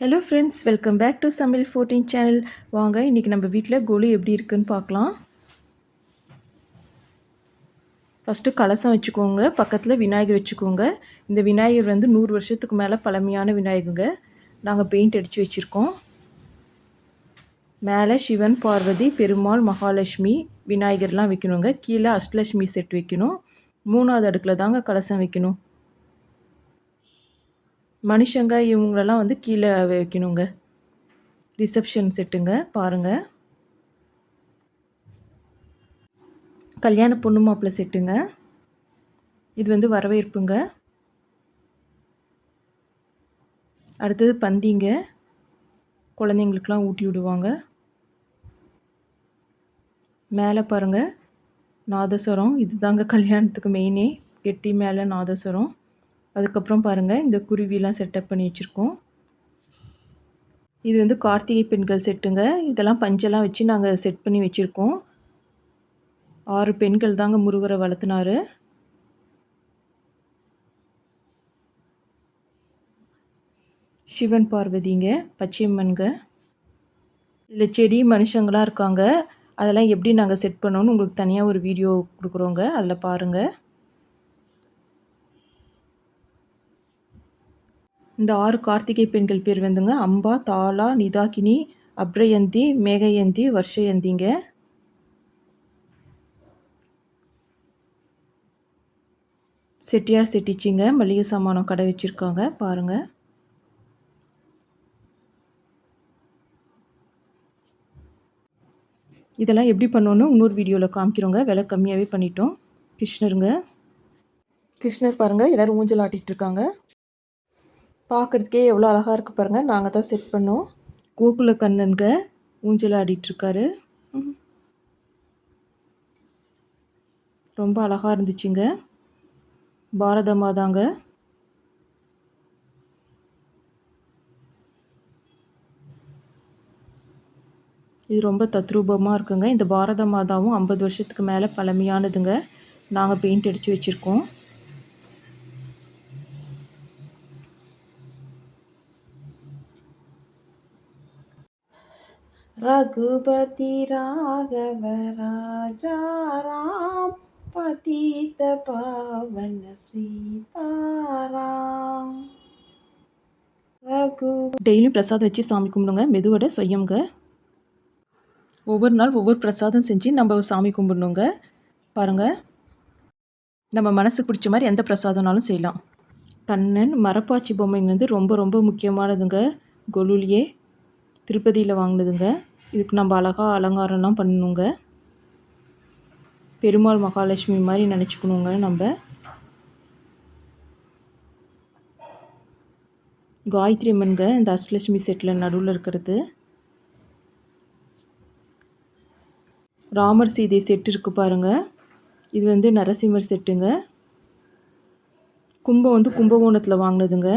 Hello friends welcome back to சமையல் fourteen channel வாங்க இன்றைக்கி நம்ம வீட்டில் கோலி எப்படி இருக்குன்னு பார்க்கலாம். ஃபஸ்ட்டு கலசம் வச்சுக்கோங்க பக்கத்தில் விநாயகர் வச்சுக்கோங்க. இந்த விநாயகர் வந்து நூறு வருஷத்துக்கு மேலே பழமையான விநாயகருங்க நாங்கள் பெயிண்ட் அடித்து வச்சுருக்கோம். மேலே சிவன் பார்வதி பெருமாள் மகாலட்சுமி விநாயகர்லாம் வைக்கணுங்க. கீழே அஷ்டலட்சுமி செட் வைக்கணும். மூணாவது அடுக்கில் தாங்க கலசம் வைக்கணும். மனுஷங்க இவங்களெல்லாம் வந்து கீழே வைக்கணுங்க. ரிசப்ஷன் செட்டுங்க பாருங்கள் கல்யாண பொண்ணு மாப்பிள்ளை செட்டுங்க இது வந்து வரவேற்புங்க. அடுத்தது பந்திங்க. குழந்தைங்களுக்கெலாம் ஊட்டி விடுவாங்க. மேலே பாருங்கள் நாதஸ்வரம். இது தாங்க கல்யாணத்துக்கு மெயினே கெட்டி மேலே நாதஸ்வரம். அதுக்கப்புறம் பாருங்கள் இந்த குருவிலாம் செட்டப் பண்ணி வச்சுருக்கோம். இது வந்து கார்த்திகை பெண்கள் செட்டுங்க இதெல்லாம் பஞ்செல்லாம் வச்சு நாங்கள் செட் பண்ணி வச்சுருக்கோம். ஆறு பெண்கள் தாங்க முருகரை வளர்த்துனாரு சிவன் பார்வதிங்க பச்சையம்மன்க இதில் செடி மனுஷங்களாம் இருக்காங்க. அதெல்லாம் எப்படி நாங்கள் செட் பண்ணோன்னு உங்களுக்கு தனியாக ஒரு வீடியோ கொடுக்குறோங்க. அதில் பாருங்கள் இந்த ஆறு கார்த்திகை பெண்கள் பேர் வந்துங்க. அம்பா தாலா நிதாகினி அப்ரயந்தி மேகயந்தி வர்ஷயந்திங்க. செட்டியார் செட்டிச்சிங்க. மளிகை சாமானம் கடை வச்சுருக்காங்க. பாருங்கள் இதெல்லாம் எப்படி பண்ணோன்னு இன்னொரு வீடியோவில் காமிக்கிறோங்க. விலை கம்மியாகவே பண்ணிட்டோம். கிருஷ்ணருங்க. கிருஷ்ணர் பாருங்கள் எல்லோரும் ஊஞ்சல் ஆட்டிகிட்டு இருக்காங்க. பார்க்குறதுக்கே எவ்வளோ அழகாக இருக்குது பாருங்கள் நாங்கள் தான் செட் பண்ணோம் கோகுல கண்ணனுங்க ஊஞ்சல் ஆடிட்டுருக்காரு. ரொம்ப அழகாக இருந்துச்சுங்க. பாரத மாதாங்க. இது ரொம்ப தத்ரூபமாக இருக்குங்க. இந்த பாரத மாதாவும் ஐம்பது வருஷத்துக்கு மேலே பழமையானதுங்க. நாங்கள் பெயிண்ட் அடித்து வச்சுருக்கோம். ரகுபதி ராகவ ராஜா ராம் பதீத பாவன சீதாராம். ரகு டெய்லியும் பிரசாதம் வச்சு சாமி கும்பிடுங்க மெதுவடை சொய்யங்க ஒவ்வொரு நாள் ஒவ்வொரு பிரசாதம் செஞ்சு நம்ம சாமி கும்பிடணுங்க. பாருங்கள் நம்ம மனசுக்கு பிடிச்ச மாதிரி எந்த பிரசாதம்னாலும் செய்யலாம். கண்ணன் மரப்பாச்சி பொம்மைங்க வந்து ரொம்ப ரொம்ப முக்கியமானதுங்க. கொலுலியே. திருப்பதியில் வாங்கினதுங்க. இதுக்கு நம்ம அழகாக அலங்காரம்லாம் பண்ணணுங்க. பெருமாள் மகாலட்சுமி மாதிரி நினச்சிக்கணுங்க நம்ம. காயத்ரி அம்மன்க இந்த அஷ்டலட்சுமி செட்டில் நடுவில் இருக்கிறது. ராமர் சீதை செட்டு இருக்குது பாருங்கள் இது வந்து நரசிம்மர் செட்டுங்க. கும்பம் வந்து கும்பகோணத்தில் வாங்கினதுங்க.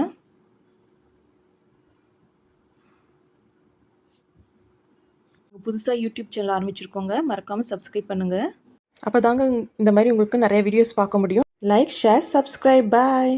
புதுசாக யூடியூப் சேனல் ஆரம்பிச்சிருக்கோங்க. மறக்காமல் சப்ஸ்கிரைப் பண்ணுங்கள் அப்போ தாங்க இந்த மாதிரி உங்களுக்கு நிறைய வீடியோஸ் பார்க்க முடியும். லைக் ஷேர் சப்ஸ்கிரைப் பாய்